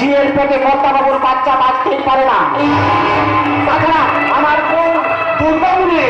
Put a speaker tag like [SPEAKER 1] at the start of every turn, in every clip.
[SPEAKER 1] ঝিয়ের পেটে কর্তা বাবুর বাচ্চা বাঁচতেই পারে না। তাছাড়া আমার বোন দুর্গামুনি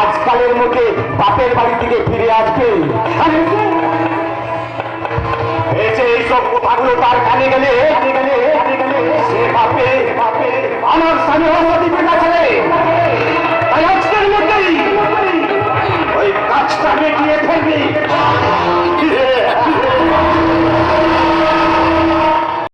[SPEAKER 1] আজকালের মুখে বাপের বাড়ি থেকে ফিরে আসবে। যে এইসব কানে গেলে, কানে কানে সে আমার স্বামী আজকের মধ্যেই ওই কাজটা মিটিয়ে ফেলবি